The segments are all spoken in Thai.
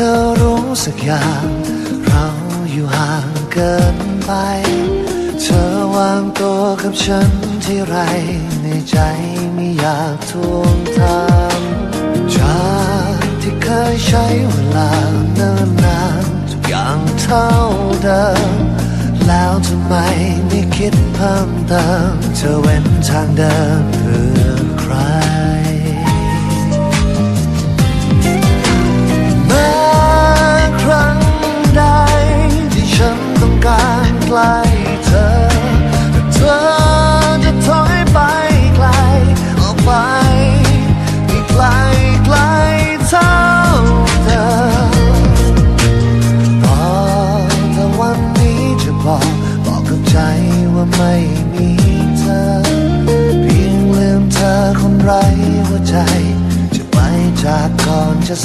ธอรู้สักอย่าง เราอยู่ห่างเกินไป เธอวางตัวกับฉันที่ไร ในใจไม่อยากทวงถามจากที่เคยใช้เวลาเนิ่นนานทุกอย่างเท่าเดิม แล้วทำไมไม่คิดเพิ่มเติมเธอเว้นทางเดินเพื่อใคร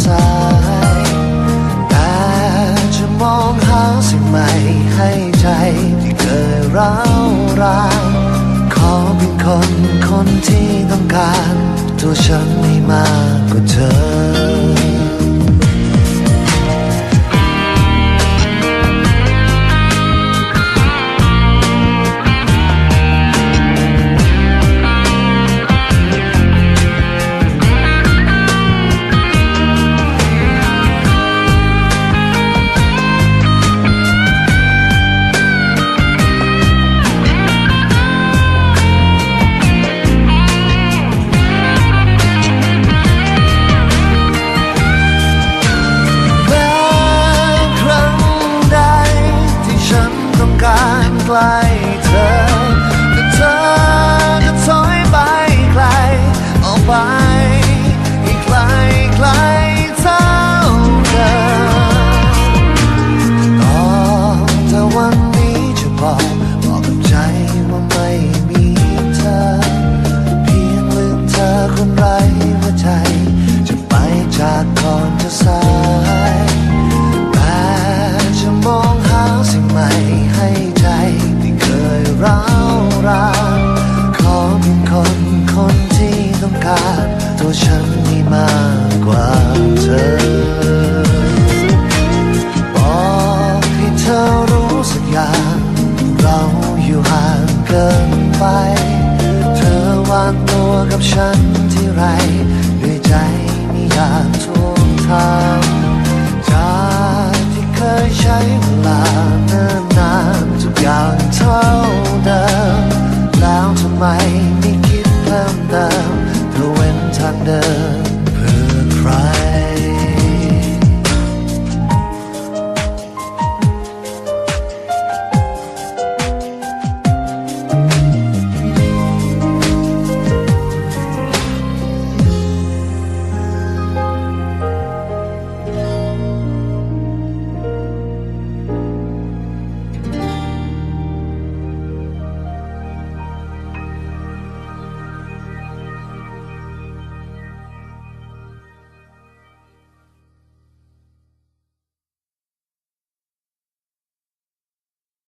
สาย แต่จะมองหาสิ่งใหม่ให้ใจที่เคยร้าวรานขอเป็นคนคนที่ต้องการ ตัวฉันให้มากกว่าเธอ ก ร้าวรานขอเป็นคนคนที่ต้องการตัวฉันมีมากกว่าเธอ บอกให้เธอรู้สักอย่างเราอยู่ห่างเกินไป เธอวางตัวกับฉันที่ไรด้วยใจไม่อยากท